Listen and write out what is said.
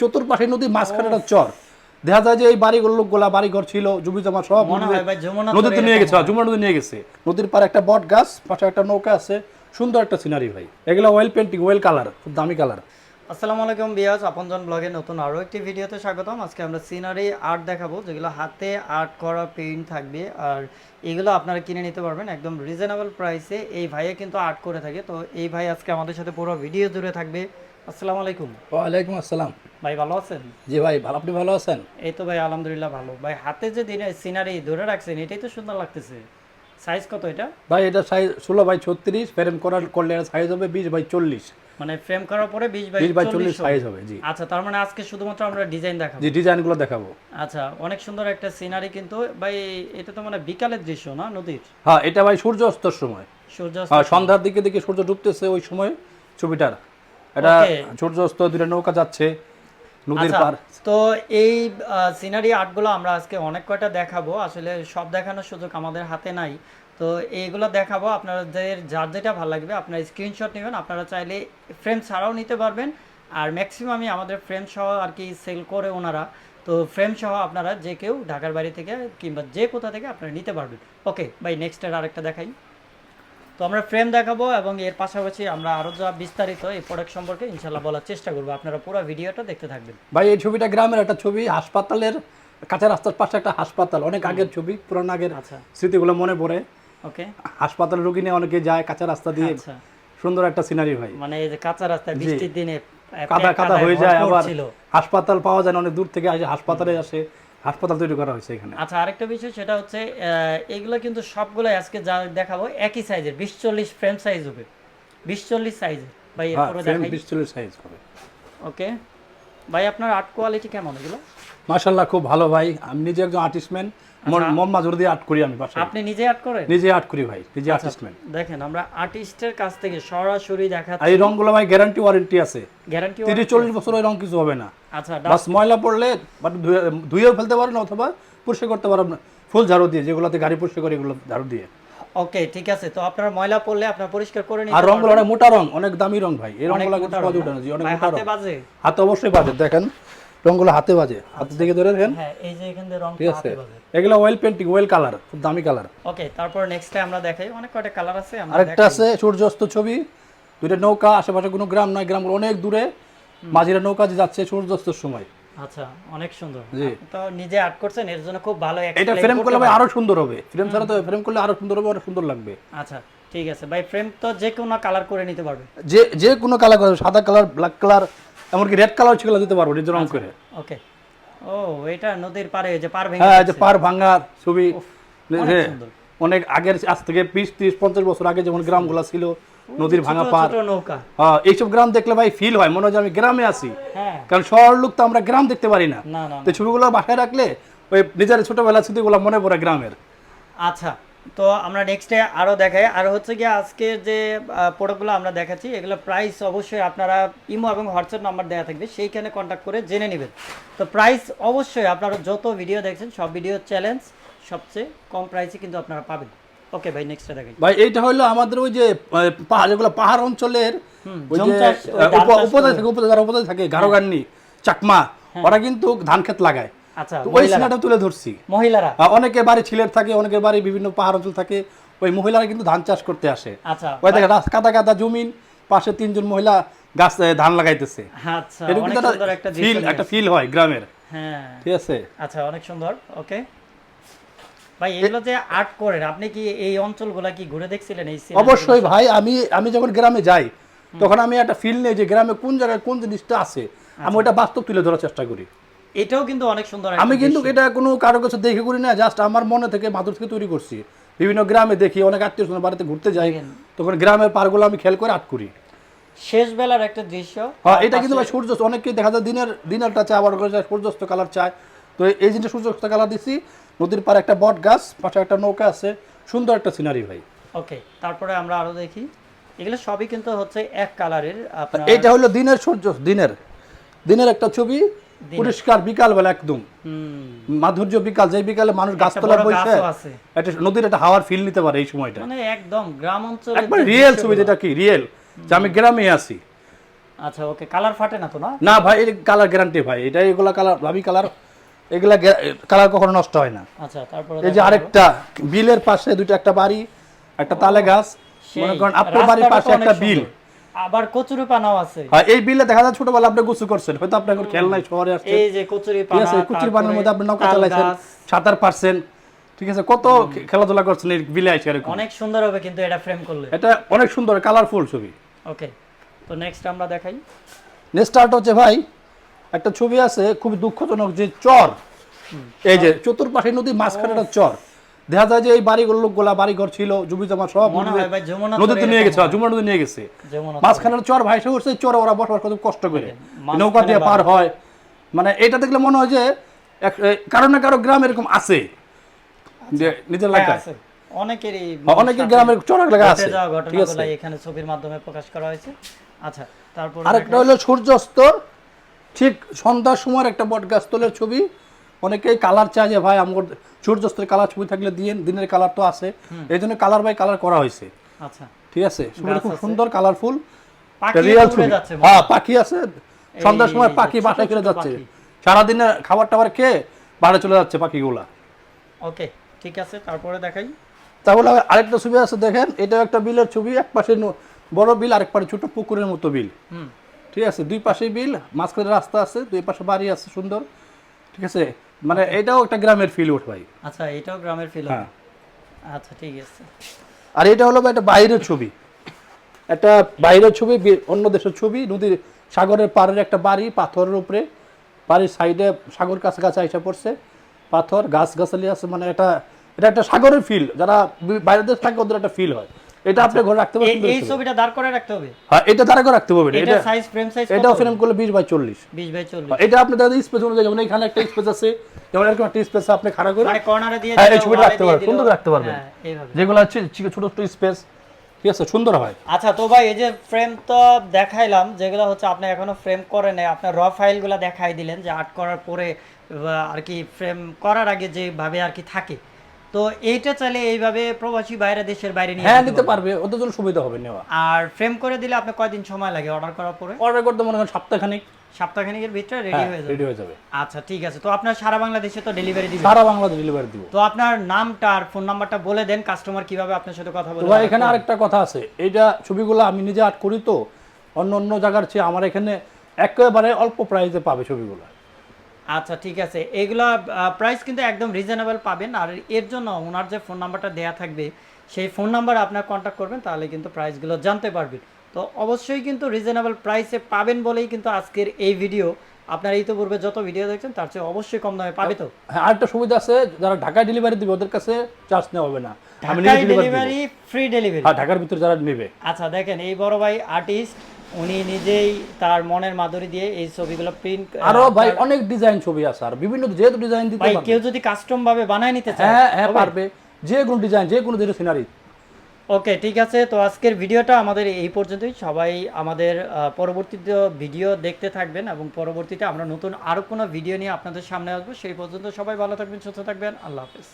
চতুর্পাশে নদী মাঝখানে একটা চর। দেখা যায় যে এই বাড়িগুলো লোকগুলা বাড়িঘর ছিল জমি জমা সব নদীতে নিয়ে গেছে যমুনা নদী নিয়ে গেছে। নদীর পাড়ে একটা বট গাছ পাশে একটা নৌকা আছে। সুন্দর একটা সিনারি ভাই। এগুলো ওয়েল পেন্টিং ওয়েল কালার খুব দামি কালার আসসালামু আলাইকুম বিয়াজ আপনজন ব্লগে নতুন আরও একটি ভিডিওতে স্বাগতম। আজকে আমরা সিনারি আর্ট দেখাবো যেগুলো হাতে আর্ট করা পেইন্ট থাকবে। আর এগুলো আপনারা কিনে নিতে পারবেন একদম রিজনেবল প্রাইসে এই ভাইয়ে কিন্তু আর্ট করে থাকে। তো এই ভাই আজকে আমাদের সাথে পুরো ভিডিও জুড়ে থাকবে। আসসালামু আলাইকুম। ওয়ালাইকুম আসসালাম। ভাই ভালো আছেন? জি ভাই ভালো। আপনি ভালো আছেন? এই তো ভাই আলহামদুলিল্লাহ ভালো। ভাই হাতে যে দিনে সিনারি ধরে রাখছেন এটাই তো সুন্দর লাগতেছে। সাইজ কত এটা? ভাই এটা সাইজ ষোলো বাই ছত্রিশ ফ্রেম করার করলে সাইজ হবে বিশ বাই চল্লিশ। মানে ফ্রেম করার পরে বিশ বাই বাই চল্লিশ সাইজ হবে। জি। আচ্ছা তার মানে আজকে শুধুমাত্র আমরা ডিজাইন দেখাবো। জি ডিজাইনগুলো দেখাবো। আচ্ছা অনেক সুন্দর একটা সিনারি কিন্তু ভাই এটা তো মানে বিকালের দৃশ্য না নদীর? হ্যাঁ এটা ভাই সূর্য অস্তর সময় সূর্যাস্ত হ্যাঁ সন্ধ্যার দিকে দিকে সূর্য ডুবতেছে ওই সময় ছবিটার। এটা Okay. সূর্য অস্ত দূরে নৌকা যাচ্ছে নদীর আচ্ছা, পার। তো এই সিনারি আর্টগুলো আমরা আজকে অনেক কয়টা দেখাবো। আসলে সব দেখানোর সুযোগ আমাদের হাতে নাই। তো এইগুলো দেখাবো। আপনাদের যার যেটা ভালো লাগবে আপনারা স্ক্রিনশট নেবেন। আপনারা চাইলে ফ্রেম ছাড়াও নিতে পারবেন। আর ম্যাক্সিমামই আমাদের ফ্রেম সহ আর কি সেল করে ওনারা। তো ফ্রেম সহ আপনারা যে কেউ ঢাকার বাড়ি থেকে কিংবা যে কোথা থেকে আপনারা নিতে পারবেন। ওকে ভাই নেক্সটের আরেকটা দেখাই। তো আমরা ফ্রেম দেখাবো এবং এর পাশাপাশি আমরা আরও যা বিস্তারিত এই প্রোডাক্ট সম্পর্কে ইনশাল্লাহ বলার চেষ্টা করব। আপনারা পুরো ভিডিওটা দেখতে থাকবেন। ভাই এই ছবিটা গ্রামের একটা ছবি হাসপাতালের কাঁচা রাস্তার পাশে একটা হাসপাতাল অনেক আগের ছবি পুরান আগের আচ্ছা। স্মৃতিগুলো মনে পড়ে। ওকে। হাসপাতাল রোগী নিয়ে অনেকে যায় কাঁচা রাস্তা দিয়ে। আচ্ছা। সুন্দর একটা সিনারি ভাই। মানে এই যে কাঁচা রাস্তায় বৃষ্টির দিনে কাদা কাদা হয়ে যায় আবার। হাসপাতাল পাওয়া যায় না অনেক দূর থেকে আসে হাসপাতালে আসে। হাসপাতাল তৈরি করা হয়েছে এখানে। আচ্ছা আরেকটা বিষয় সেটা হচ্ছে এগুলো কিন্তু সবগুলো আজকে যা দেখাবো একই সাইজের বিশ চল্লিশ ফ্রেম সাইজ হবে। বিশ চল্লিশ সাইজ ভাই হ্যাঁ বিশ চল্লিশ সাইজ হবে। ওকে ভাই আপনার আর্ট কোয়ালিটি কেমন এগুলো? মাসাল্লাহ খুব ভালো ভাই। আমি নিজে একজন আর্টিস্টম্যান মোহাম্মদ জোর দিয়ে আর্ট করি আমি বাসায়। আপনি নিজে আর্ট করেন? নিজে আর্ট করি ভাই নিজে আচ্ছা। দেখেন আমরা আর্টিস্টের কাছ থেকে সরাসরি দেখা এই রঙগুলো ভাই গ্যারান্টি ওয়ারেন্টি আছে। গ্যারান্টি তিরিশ চল্লিশ বছর ওই রং কিছু হবে না। আচ্ছা বাস ময়লা পড়লে বাট ধুয়েও ফেলতে পারেন অথবা পরিষ্কার করতে পারেন। ফুল ঝাড়ু দিয়ে যেগুলোতে গাড়ি পরিষ্কার করে এগুলো ঝাড়ু দিয়ে। ওকে ঠিক আছে তো আপনার ময়লা পড়লে আপনার পরিষ্কার করে নিতে আর রঙগুলো অনেক মোটা রং অনেক দামি রং ভাই। এই অনেক কিন্তু না জি অনেক মোটা হাতে রং। বাজে। হাতে অবশ্যই বাজে দেখেন। রঙগুলো হাতে বাজে। হাতে দিকে ধরে দেখেন হ্যাঁ এই যে এখান রং ঠিক আছে। এগুলো ওয়েল পেন্টিং ওয়েল কালার খুব দামি কালার ওকে তারপর নেক্সট আমরা দেখাই। অনেক কয়টা কালার আছে আমরা আরেকটা। আছে সূর্যাস্ত ছবি। দুইটা নৌকা আশেপাশে কোনো গ্রাম নয় গ্রামগুলো অনেক দূরে। মাঝিরা নৌকা যে যাচ্ছে সূর্যাস্তের সময়। আচ্ছা অনেক সুন্দর। তো নিজে আর্ট করছেন এর জন্য খুব ভালো এটা ফ্রেম করলে ভাই আরও সুন্দর হবে। ফ্রেম ছাড়া তো ফ্রেম করলে আরও সুন্দর হবে সুন্দর লাগবে। আচ্ছা ঠিক আছে। ভাই ফ্রেম তো যে কোনো কালার করে নিতে পারবে। যে যে কোনো কালার সাদা কালার ব্ল্যাক কালার এমনকি রেড কালার ছিল দিতে পারব নিজের রং করে। ওকে। ও এটা নদীর পারে যে পার ভেঙে হ্যাঁ যে পার ভাঙা ছবি অনেক যে সুন্দর। অনেক আগের আজ থেকে বিশ ত্রিশ পঞ্চাশ বছর আগে যেমন গ্রামগুলো ছিল নদীর ভাঙা পার ছোট নৌকা। হ্যাঁ, এইসব গ্রাম দেখলে ভাই ফিল হয় মনে হয় আমি গ্রামে আছি। হ্যাঁ। কারণ শহর লোক তো আমরা গ্রাম দেখতে পারি না। তো ছবিগুলো বাসায় রাখলে ওই নিজের ছোটবেলা স্মৃতিগুলো মনে পড়ে গ্রামের। আচ্ছা তো আমরা নেক্সটে আরও দেখাই। আর হচ্ছে গিয়ে আজকে যে প্রোডাক্টগুলো আমরা দেখাচ্ছি এগুলো প্রাইস অবশ্যই আপনারা ইমো এবং হোয়াটসঅ্যাপ নাম্বার দেওয়া থাকবে সেইখানে কন্ট্যাক্ট করে জেনে নেবেন। তো প্রাইস অবশ্যই আপনারা যত ভিডিও দেখছেন সব ভিডিও চ্যালেঞ্জ সবচেয়ে কম প্রাইসে কিন্তু আপনারা পাবেন। ওকে ভাই নেক্সটে দেখাই। ভাই এইটা হলো আমাদের ওই যে পাহাড় যেগুলো পাহাড় অঞ্চলের ওই যে চাষ, ওই আহ, ধান উপ- চাষ উপজাতি থাকে উপজাতি উপজাতি থাকে গারোগান্নি চাকমা ওরা কিন্তু ধান ক্ষেত লাগায়। আচ্ছা ওই সিনাটা তুলে ধরছি। মহিলারা? অনেকে বাড়ি ছিলের থাকে অনেকের বাড়ি বিভিন্ন পাহাড় অঞ্চল থাকে ওই মহিলারা কিন্তু ধান চাষ করতে আসে। আচ্ছা। ওই দেখে কাদা কাদা জমিন পাশে তিনজন মহিলা গাছ ধান লাগাইতেছে। আচ্ছা এরকম অনেক কিন্তু সুন্দর একটা একটা ফিল একটা ফিল হয় গ্রামের। হ্যাঁ। ঠিক আছে? আচ্ছা অনেক সুন্দর ওকে। ভাই এগুলো যে আর্ট করেন আপনি কি এই অঞ্চলগুলা কি ঘুরে দেখছিলেন এই অবশ্যই ভাই আমি আমি যখন গ্রামে যাই তখন আমি একটা ফিল নেই যে গ্রামে কোন জায়গায় কোন জিনিসটা আছে। আমি ওটা বাস্তব তুলে ধরার চেষ্টা করি? এটাও কিন্তু অনেক সুন্দর আমি কিন্তু এটা কোনো কারও কাছে দেখে করি না জাস্ট আমার মনে থেকে মাদুর থেকে তৈরি করছি। বিভিন্ন গ্রামে দেখি অনেক আত্মীয় স্বজন বাড়িতে ঘুরতে যাই তখন গ্রামের পারগুলো আমি খেয়াল করে আর্ট করি। শেষ বেলার একটা দৃশ্য হ্যাঁ এটা কিন্তু ভাই সূর্য অনেকেই দেখা যায় দিনের দিনেরটা চায় আবার সূর্যাস্ত কালার চায়। তো এই জিনিসটা সূর্যাস্ত কালার দিছি নদীর পাড়ে একটা বট গাছ পাশে একটা নৌকা আছে সুন্দর একটা সিনারি ভাই। ওকে তারপরে আমরা আরও দেখি এগুলো সবই কিন্তু হচ্ছে এক কালারের এটা হলো দিনের সূর্য দিনের দিনের একটা ছবি পরিষ্কার বিকাল বেলা একদম। মাধুর্য বিকাল যে বিকালে মানুষ গাছতলা বসে একটা নদীর একটা হাওয়ার ফিল নিতে পারে এই সময়টা। মানে একদম গ্রাম অঞ্চলে একবার রিয়েল ছবি যেটা কি? রিয়েল যে আমি গ্রামে আছি। আচ্ছা ওকে কালার ফাটে না তো না? না ভাই এই কালার গ্যারান্টি ভাই। এটা এগুলা কালার ভাবি কালার এগুলা কালার কখনো নষ্ট হয় না। আচ্ছা তারপরে এই যে আরেকটা বিলের পাশে দুটো একটা বাড়ি একটা তালে গাছ। মনে করেন আপনার বাড়ির পাশে একটা বিল। আবার কচুরি পানাও আছে। হ্যাঁ এই বিলে দেখা যায় ছোটবেলা আপনি গোসু করছেন হয়তো আপনার খেয়াল নাই শহরে আসছেন। এই যে কচুরি পানা আছে কুচির তারপরে মধ্যে আপনি নৌকা চালাইছেন সাঁতার পারছেন ঠিক আছে কত খেলাধুলা করছেন এই বিলে এরকম? অনেক সুন্দর হবে কিন্তু এটা ফ্রেম করলে। এটা অনেক সুন্দর কালারফুল ছবি। ওকে তো নেক্সট আমরা দেখাই। নেক্সট আর্ট হচ্ছে ভাই একটা ছবি আছে খুব দুঃখজনক যে চর। এই যে চতুর্পাশে নদী মাঝখানে একটা চর। দেখা যায় যে এই বাড়িগুলো লোকগুলা বাড়ি ঘর ছিল জমি জমা সব হয় ভাই নদীতে নিয়ে গেছে হয়। যমুনা নদী নিয়ে গেছে। যমুনা মাঝখানে চর ভাইসে উঠছে চরে ওরা বসবাস করতে কষ্ট করে। নৌকা দিয়ে পার হয়। মানে এটা দেখলে মনে হয় যে কারও না কারও গ্রাম এরকম আছে। যে নিজের হ্যাঁ, এলাকায় অনেকেরই অনেকের গ্রামের চর এলাকা আছে। ঠিক আছে। এখানে ছবির মাধ্যমে প্রকাশ করা হয়েছে। আচ্ছা তারপর আরেকটা হলো সূর্যাস্ত। ঠিক সন্ধ্যার সময় একটা বট গাছ তোলের ছবি। অনেকেই কালার চায় যে ভাই আমার সূর্যাস্তের কালার ছবি থাকলে দিন দিনের কালার তো আছে। এই জন্য কালার বাই কালার করা হয়েছে। আচ্ছা। ঠিক আছে? ছবিটা খুব সুন্দর কালারফুল রিয়েল ছবি। হ্যাঁ পাখি আছে। সন্ধ্যার সময় পাখি বাসায় ফিরে যাচ্ছে। পাখি। সারাদিনে খাবার টাবার খেয়ে বাইরে চলে যাচ্ছে পাখিগুলা। ওকে ঠিক আছে তারপরে দেখাই। তাহলে আরেকটা ছবি আছে দেখেন। এটা একটা বিলের ছবি এক পাশে বড় বিল আরেক পাশে ছোট পুকুরের মতো বিল। হুম। ঠিক আছে? দুই পাশে বিল মাঝখানে রাস্তা আছে দুই পাশে বাড়ি আছে সুন্দর। ঠিক আছে? মানে এটাও একটা গ্রামের ফিল ওঠ ভাই। আচ্ছা এটাও গ্রামের ফিল হ্যাঁ। আচ্ছা ঠিক আছে। আর এটা হলো একটা বাইরের ছবি। একটা বাইরের ছবি অন্য দেশের ছবি নদীর সাগরের পাড়ের একটা বাড়ি পাথরের উপরে। বাড়ির সাইডে সাগর কাছে কাছে এসে পড়ছে। পাথর গাছ গাছালি আছে মানে এটা এটা একটা সাগরের ফিল যারা বাইরের দেশ থাকে ওদের একটা ফিল হয়। এটা আপনি ঘরে রাখতে পারবেন এই ছবিটা দাঁড় করে রাখতে হবে? হ্যাঁ এটা তারা করে রাখতে পারবেন এটা এটা সাইজ ফ্রেম সাইজ এটাও ফ্রেম করলে বিশ বাই চল্লিশ। বিশ বাই চল্লিশ। এটা আপনি দাদা স্পেস অনুযায়ী যেমন এখানে একটা স্পেস আছে যেমন এরকম একটা স্পেস আপনি খাড়া করে মানে কর্নারে দিয়ে হ্যাঁ, এই ছবিটা রাখতে পারবেন, সুন্দর রাখতে পারবেন। হ্যাঁ, এইভাবে। যেগুলো হচ্ছে ছি- ছোট ছোট স্পেস ঠিক আছে সুন্দর হয়। আচ্ছা তো ভাই এই যে ফ্রেম তো দেখাইলাম যেগুলো হচ্ছে আপনি এখনও ফ্রেম করে নেই আপনার র ফাইলগুলো দেখাই দিলেন যে আর্ট করার পরে আর কি ফ্রেম করার আগে যেভাবে আর কি থাকে। তো এইটা চাইলে এইভাবে প্রবাসী বাইরে দেশের বাইরে নিয়ে হ্যাঁ নিতে পারবে। ওদের জন্য সুবিধা হবে নেওয়া। আর ফ্রেম করে দিলে আপনি কয়দিন সময় লাগে অর্ডার করার পরে? অর্ডার করতে মনে করেন সপ্তাহখানিক। সপ্তাহখানিকের ভিতরে রেডি হ্যাঁ হয়ে যাবে। রেডি হয়ে যাবে। আচ্ছা ঠিক আছে। তো আপনার সারা বাংলাদেশে তো ডেলিভারি দিবেন। সারা বাংলাদেশ ডেলিভারি দিব। তো আপনার নামটা আর ফোন নাম্বারটা বলে দেন কাস্টমার কীভাবে আপনার সাথে কথা তো বলে ভাই এখানে আরেকটা কথা আছে। এটা ছবিগুলো আমি নিজে আর্ট করি তো। অন্য অন্য জায়গার চেয়ে আমার এখানে একেবারে অল্প প্রাইসে পাবে ছবিগুলো। আচ্ছা ঠিক আছে। এগুলা প্রাইস কিন্তু একদম রিজনেবল পাবেন। আর এর জন্য ওনার যে ফোন নাম্বারটা দেয়া থাকবে সেই ফোন নাম্বার আপনার কন্ট্যাক্ট করবেন তাহলে কিন্তু প্রাইসগুলো জানতে পারবেন। তো অবশ্যই কিন্তু রিজনেবল প্রাইসে পাবেন বলেই কিন্তু আজকের এই ভিডিও আপনার এই তো পূর্বে যত ভিডিও দেখছেন তার চেয়ে অবশ্যই কম দামে পাবে তো? হ্যাঁ আরেকটা সুবিধা আছে যারা ঢাকায় ডেলিভারি দিবে ওদের কাছে চার্জ নেওয়া হবে না। ঢাকায় ডেলিভারি ফ্রি ডেলিভারি হ্যাঁ ঢাকার ভিতরে যারা নেবে। আচ্ছা দেখেন এই বড় ভাই আর্টিস্ট উনি নিজেই তার মনের মাধুরী দিয়ে এই ছবিগুলো প্রিন্ট আরও ভাই অনেক ডিজাইন ছবি আছে আর বিভিন্ন যেহেতু ডিজাইন দিতে ভাই কেউ যদি কাস্টম ভাবে বানায় নিতে চায় হ্যাঁ হ্যাঁ পারবে। যে কোনো ডিজাইন যে কোনো দিনের সিনারি ওকে ঠিক আছে তো আজকের ভিডিওটা আমাদের এই পর্যন্তই। সবাই আমাদের পরবর্তীতে ভিডিও দেখতে থাকবেন এবং পরবর্তীতে আমরা নতুন আরও কোনো ভিডিও নিয়ে আপনাদের সামনে আসব। সেই পর্যন্ত সবাই ভালো থাকবেন সুস্থ থাকবেন। আল্লাহ হাফেজ।